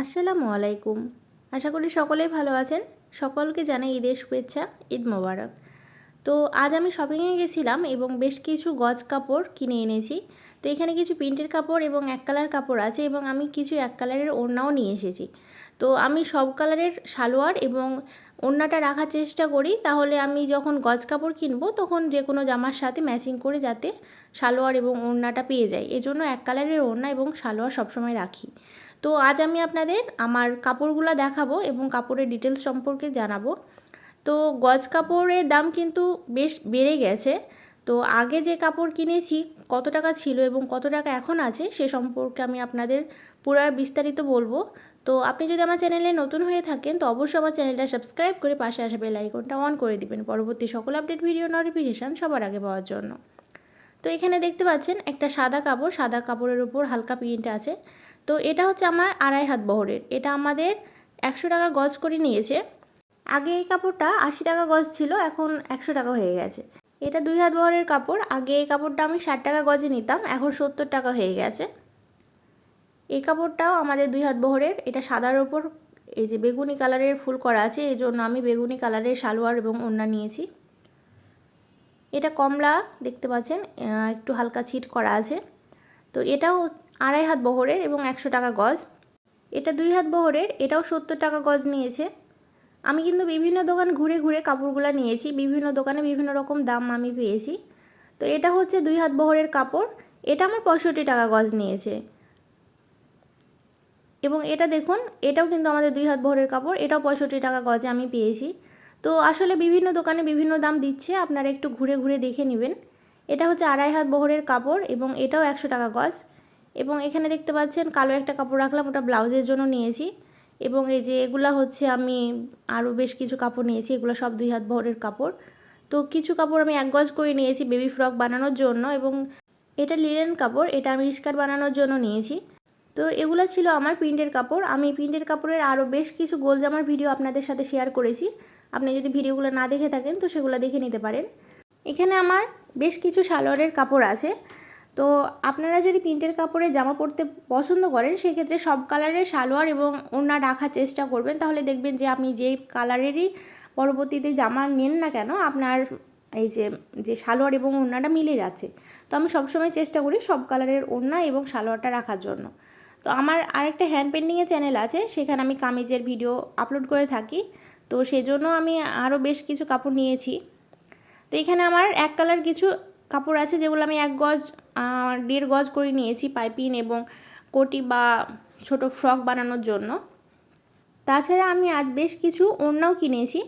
আসসালামু আলাইকুম। আশা করি সকলেই ভালো আছেন। সকলকে জানাই ঈদের শুভেচ্ছা, ঈদ মোবারক। তো আজ আমি শপিংয়ে গেছিলাম এবং বেশ কিছু গজ কাপড় কিনে এনেছি। তো এখানে কিছু প্রিন্টের কাপড় এবং এক কালার কাপড় আছে এবং আমি কিছু এক কালারের ওড়নাও নিয়ে এসেছি। তো আমি সব কালারের সালোয়ার এবং ওড়নাটা রাখার চেষ্টা করি, তাহলে আমি যখন গজ কাপড় কিনবো তখন যে কোনো জামার সাথে ম্যাচিং করে যাতে সালোয়ার এবং ওড়নাটা পেয়ে যাই। এজন্য এক কালারের ওড়না এবং সালোয়ার সবসময় রাখি। তো আজ আমি আপনাদের আমার কাপড়গুলো দেখাবো এবং কাপড়ের ডিটেলস সম্পর্কে জানাব। তো গজ কাপড়ের দাম কিন্তু বেশ বেড়ে গেছে। তো আগে যে কাপড় কিনেছি, কত টাকা ছিল এবং কত টাকা এখন আছে, সে সম্পর্কে আমি আপনাদের পুরো বিস্তারিত বলব। তো আপনি যদি আমার চ্যানেলে নতুন হয়ে থাকেন, তো অবশ্যই আমার চ্যানেলটা সাবস্ক্রাইব করে পাশে আসা বেল আইকনটা অন করে দিবেন পরবর্তী সকল আপডেট ভিডিও নোটিফিকেশান সবার আগে পাওয়ার জন্য। তো এখানে দেখতে পাচ্ছেন একটা সাদা কাপড়, সাদা কাপড়ের উপর হালকা প্রিন্ট আছে। তো এটা হচ্ছে আমার আড়াই হাত বহরের। এটা আমাদের একশো টাকা গজ করে নিয়েছে। আগে এই কাপড়টা আশি টাকা গজ ছিল, এখন একশো টাকা হয়ে গেছে। এটা দুই হাত বহরের কাপড়। আগে এই কাপড়টা আমি ষাট টাকা গজে নিতাম, এখন সত্তর টাকা হয়ে গেছে। এই কাপড়টাও আমাদের দুই হাত বহরের। এটা সাদার ওপর, এই যে বেগুনি কালারের ফুল করা আছে, এই জন্য আমি বেগুনি কালারের সালোয়ার এবং ওড়না নিয়েছি। এটা কমলা, দেখতে পাচ্ছেন একটু হালকা ছিট করা আছে। তো এটাও আড়াই হাত বহরের এবং একশো টাকা গজ। এটা দুই হাত বহরের, এটাও সত্তর টাকা গজ নিয়েছে। আমি কিন্তু বিভিন্ন দোকান ঘুরে ঘুরে কাপড়গুলো নিয়েছি, বিভিন্ন দোকানে বিভিন্ন রকম দাম আমি পেয়েছি। তো এটা হচ্ছে দুই হাত বহরের কাপড়, এটা আমার পঁয়ষট্টি টাকা গজ নিয়েছে। এবং এটা দেখুন, এটাও কিন্তু আমাদের দুই হাত বহরের কাপড়, এটাও পঁয়ষট্টি টাকা গজে আমি পেয়েছি। তো আসলে বিভিন্ন দোকানে বিভিন্ন দাম দিচ্ছে, আপনারা একটু ঘুরে ঘুরে দেখে নেবেন। এটা হচ্ছে আড়াই হাত বহরের কাপড় এবং এটাও একশো টাকা গজ। এবং এখানে দেখতে পাচ্ছেন কালো একটা কাপড় রাখলাম, ওটা ব্লাউজের জন্য নিয়েছি। এবং এই যে এগুলা হচ্ছে আমি আরও বেশ কিছু কাপড় নিয়েছি, এগুলো সব দুই হাত ভরের কাপড়। তো কিছু কাপড় আমি এক গজ করে নিয়েছি বেবি ফ্রক বানানোর জন্য এবং এটা লিলেন কাপড়, এটা আমি স্কার্ট বানানোর জন্য নিয়েছি। তো এগুলো ছিল আমার প্রিন্টের কাপড়। আমি প্রিন্টের কাপড়ের আরও বেশ কিছু গোল জামার ভিডিও আপনাদের সাথে শেয়ার করেছি। আপনি যদি ভিডিওগুলো না দেখে থাকেন, তো সেগুলো দেখে নিতে পারেন। এখানে আমার বেশ কিছু সালোয়ারের কাপড় আছে। তো আপনারা যদি প্রিন্টের কাপড়ে জামা পরতে পছন্দ করেন, সেক্ষেত্রে সব কালারের সালোয়ার এবং ওড়না রাখার চেষ্টা করবেন। তাহলে দেখবেন যে আপনি যেই কালারেরই পরবর্তীতে জামা নেন না কেন, আপনার এই যে যে সালোয়ার এবং ওড়নাটা মিলে যাচ্ছে। তো আমি সবসময় চেষ্টা করি সব কালারের ওড়না এবং সালোয়ারটা রাখার জন্য। তো আমার আরেকটা হ্যান্ড পেন্টিংয়ের চ্যানেল আছে, সেখানে আমি কামিজের ভিডিও আপলোড করে থাকি। তো সেজন্য আমি আরও বেশ কিছু কাপড় নিয়েছি। তো এখানে আমার এক কালার কিছু কাপড় আছে যেগুলো আমি এক গজ দেড় গজ করে নিয়েছি পাইপিং এবং কোটি বা ছোট ফ্রক বানানোর জন্য। তাছাড়া আমি আজ বেশ কিছু ওড়নাও কিনেছি।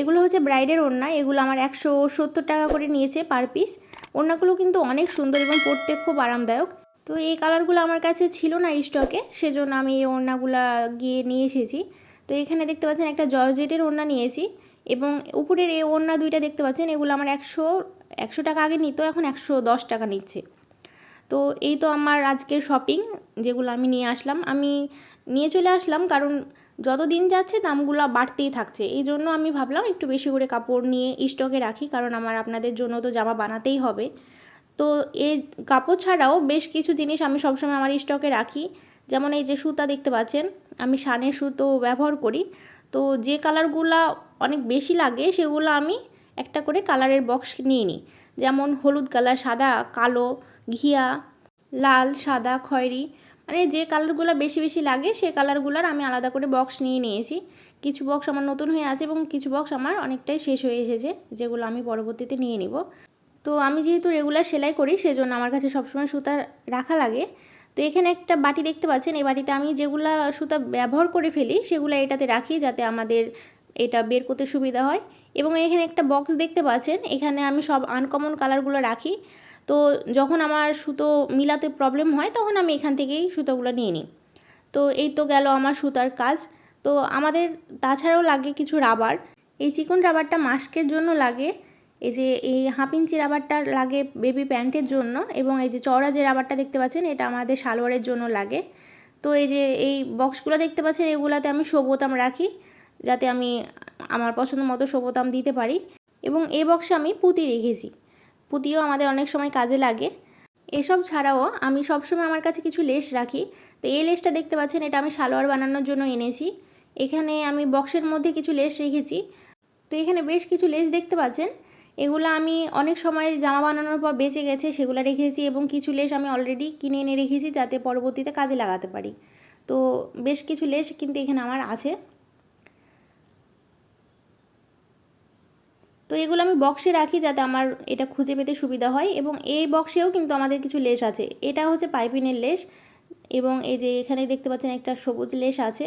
এগুলো হচ্ছে ব্রাইডের ওড়না। এগুলো আমার একশো সত্তর টাকা করে নিয়েছে পার পিস। ওড়নাগুলো কিন্তু অনেক সুন্দর এবং পরতে খুব আরামদায়ক। তো এই কালারগুলো আমার কাছে ছিল না স্টকে, সেজন্য আমি এই ওড়নাগুলো গিয়ে নিয়ে এসেছি। তো এখানে দেখতে পাচ্ছেন একটা জর্জেটের ওড়না নিয়েছি এবং উপরের এই ওড়না দুইটা দেখতে পাচ্ছেন, এগুলো আমার একশো একশো টাকা আগে নিত, এখন একশো দশ টাকা নিচ্ছে। তো এই তো আমার আজকের শপিং যেগুলো আমি নিয়ে আসলাম। আমি নিয়ে চলে আসলাম কারণ যত দিন যাচ্ছে দামগুলো বাড়তেই থাকছে। এই জন্য আমি ভাবলাম একটু বেশি করে কাপড় নিয়ে স্টকে রাখি কারণ আমার আপনাদের জন্য তো জামা বানাতেই হবে। তো এই কাপড় ছাড়াও বেশ কিছু জিনিস আমি সবসময় আমার স্টকে রাখি। যেমন এই যে সুতা দেখতে পাচ্ছেন, আমি শানের সুতো ব্যবহার করি। তো যে কালারগুলো অনেক বেশি লাগে সেগুলো আমি একটা করে কালারের বক্স নিয়ে নিই যেমন হলুদ কালার, সাদা, কালো, ঘিয়া, লাল, সাদা, খয়েরি। মানে যে কালারগুলো বেশি বেশি লাগে, সে কালারগুলোর আমি আলাদা করে বক্স নিয়ে নিয়েছি। কিছু বক্স আমার নতুন হয়ে আছে এবং কিছু বক্স আমার অনেকটাই শেষ হয়ে এসেছে, যেগুলো আমি পরবর্তীতে নিয়ে নিব। তো আমি যেহেতু রেগুলার সেলাই করি, সেজন্য আমার কাছে সবসময় সুতা রাখা লাগে। তো এখানে একটা বাটি দেখতে পাচ্ছেন, এই বাটিতে আমি যেগুলা সুতা ব্যবহার করে ফেলি, সেগুলো এটাতে রাখি যাতে আমাদের এটা বের করতে সুবিধা হয়। এবং এখানে একটা বক্স দেখতে পাচ্ছেন, এখানে আমি সব আনকমন কালারগুলো রাখি। তো যখন আমার সুতো মিলাতে প্রবলেম হয়, তখন আমি এখান থেকেই সুতোগুলো নিয়ে নিই। তো এই তো গেল আমার সুতার কাজ। তো আমাদের তাছাড়াও লাগে কিছু রাবার এই চিকন রাবারটা মাস্কের জন্য লাগে। এই যে এই হাফ ইঞ্চি রাবারটা লাগে বেবি প্যান্টের জন্য। এবং এই যে চওড়া যে রাবারটা দেখতে পাচ্ছেন, এটা আমাদের সালোয়ারের জন্য লাগে। তো এই যে এই বক্সগুলো দেখতে পাচ্ছেন, এগুলাতে আমি সবুতাম রাখি। যাতে আমি আমার পছন্দ মতো সবুতাম দিতে পারি। এবং এই বক্সে আমি পুঁতি রেখেছি। পুঁতিও আমাদের অনেক সময় কাজে লাগে। এসব ছাড়াও আমি সবসময় আমার কাছে কিছু লেস রাখি। তো এই লেসটা দেখতে পাচ্ছেন, এটা আমি সালোয়ার বানানোর জন্য এনেছি। এখানে আমি বক্সের মধ্যে কিছু লেস রেখেছি। তো এখানে বেশ কিছু লেস দেখতে পাচ্ছেন। এগুলো আমি অনেক সময় জামা বানানোর পর বেঁচে গেছে, সেগুলো রেখেছি এবং কিছু লেস আমি অলরেডি কিনে এনে রেখেছি যাতে পরবর্তীতে কাজে লাগাতে পারি। তো বেশ কিছু লেস কিন্তু এখানে আমার আছে। তো এগুলো আমি বক্সে রাখি যাতে আমার এটা খুঁজে পেতে সুবিধা হয় এবং এই বক্সেও কিন্তু আমাদের কিছু লেস আছে। এটা হচ্ছে পাইপিনের লেস এবং এই যে এখানে দেখতে পাচ্ছেন একটা সবুজ লেস আছে।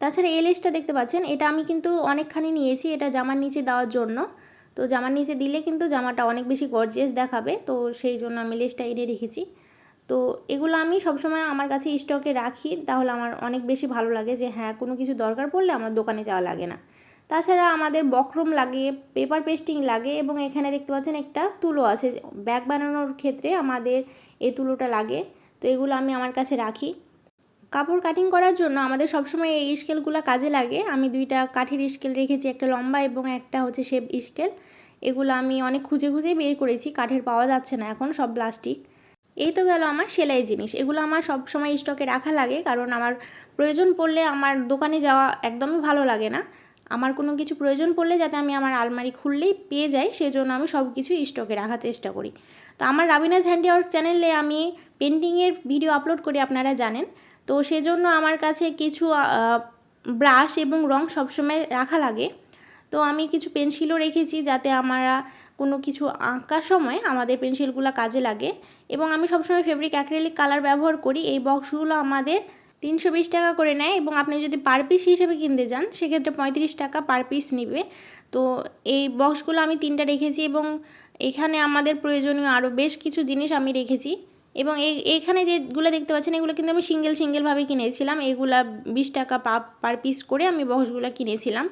তাছাড়া এই লেসটা দেখতে পাচ্ছেন, এটা আমি কিন্তু অনেকখানি নিয়েছি, এটা জামার নিচে দেওয়ার জন্য। তো জামার নিচে দিলে কিন্তু জামাটা অনেক বেশি গর্জিয়াস দেখাবে, তো সেই জন্য আমি লেসটা এনে রেখেছি। তো এগুলো আমি সবসময় আমার কাছে স্টকে রাখি, তাহলে আমার অনেক বেশি ভালো লাগে যে হ্যাঁ কোনো কিছু দরকার পড়লে আমার দোকানে যাওয়া লাগে না। তাছাড়া আমাদের বক্রম লাগে পেপার পেস্টিং লাগে এবং এখানে দেখতে পাচ্ছেন একটা তুলো আছে। ব্যাগ বানানোর ক্ষেত্রে আমাদের এই তুলোটা লাগে, তো এগুলো আমি আমার কাছে রাখি। কাপড় কাটিং করার জন্য আমাদের সবসময় এই স্কেলগুলো কাজে লাগে। আমি দুইটা কাঠের স্কেল রেখেছি, একটা লম্বা এবং একটা হচ্ছে শেপ স্কেল এগুলো আমি অনেক খুঁজে খুঁজেই বের করেছি, কাঠের পাওয়া যাচ্ছে না এখন, সব প্লাস্টিক এই তো গেল আমার সেলাই জিনিস। এগুলো আমার সব সময় স্টকে রাখা লাগে, কারণ আমার প্রয়োজন পড়লে আমার দোকানে যাওয়া একদমই ভালো লাগে না। আমার কোনো কিছু প্রয়োজন পড়লে যাতে আমি আমার আলমারি খুললেই পেয়ে যাই, সেজন্য আমি সব কিছু স্টকে রাখার চেষ্টা করি। তো আমার রাবিনাজ হ্যান্ডিওয়ার্ক চ্যানেলে আমি পেন্টিংয়ের ভিডিও আপলোড করি, আপনারা জানেন। তো সেজন্য আমার কাছে কিছু ব্রাশ এবং রং সবসময় রাখা লাগে। তো আমি কিছু পেন্সিলও রেখেছি যাতে আমরা কোনো কিছু আঁকার সময় আমাদের পেন্সিলগুলো কাজে লাগে। এবং আমি সবসময় ফেব্রিক অ্যাক্রেলিক কালার ব্যবহার করি। এই বক্সগুলো আমাদের তিনশো বিশ টাকা করে নেয় এবং আপনি যদি পার পিস হিসেবে কিনতে যান, সেক্ষেত্রে পঁয়ত্রিশ টাকা পার পিস নেবে। তো এই বক্সগুলো আমি তিনটা রেখেছি এবং এখানে আমাদের প্রয়োজনীয় আরও বেশ কিছু জিনিস আমি রেখেছি। এবং এখানে যেগুলো দেখতে পাচ্ছেন, এগুলো কিন্তু আমি সিঙ্গেল সিঙ্গেলভাবে কিনেছিলাম। এগুলা বিশ টাকা পার পিস করে আমি বক্সগুলো কিনেছিলাম।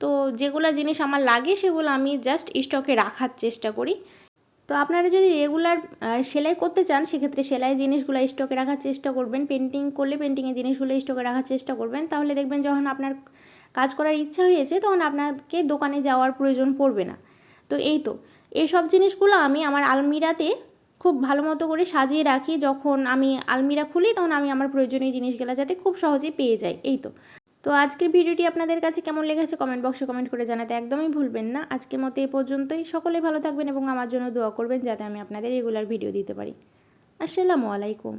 তো যেগুলো জিনিস আমার লাগে, সেগুলো আমি জাস্ট স্টকে রাখার চেষ্টা করি। তো আপনারা যদি রেগুলার সেলাই করতে চান, সেক্ষেত্রে সেলাই জিনিসগুলো স্টকে রাখার চেষ্টা করবেন। পেন্টিং করলে পেন্টিংয়ের জিনিসগুলো স্টকে রাখার চেষ্টা করবেন। তাহলে দেখবেন যখন আপনার কাজ করার ইচ্ছা হয়েছে, তখন আপনাকে দোকানে যাওয়ার প্রয়োজন পড়বে না। তো এই তো। এইসব জিনিসগুলো আমি আমার আলমিরাতে খুব ভালো মতো করে সাজিয়ে রাখি। যখন আমি আলমিরা খুলি, তখন আমি আমার প্রয়োজনীয় জিনিসগুলো যাতে খুব সহজেই পেয়ে যাই। এই তো। তো আজকের ভিডিওটি আপনাদের কাছে কেমন লেগেছে কমেন্ট বক্সে কমেন্ট করে জানাতে একদমই ভুলবেন না। আজকের মতো এ পর্যন্তই। সকলে ভালো থাকবেন এবং আমার জন্য দোয়া করবেন যাতে আমি আপনাদের রেগুলার ভিডিও দিতে পারি। আসসালামু আলাইকুম।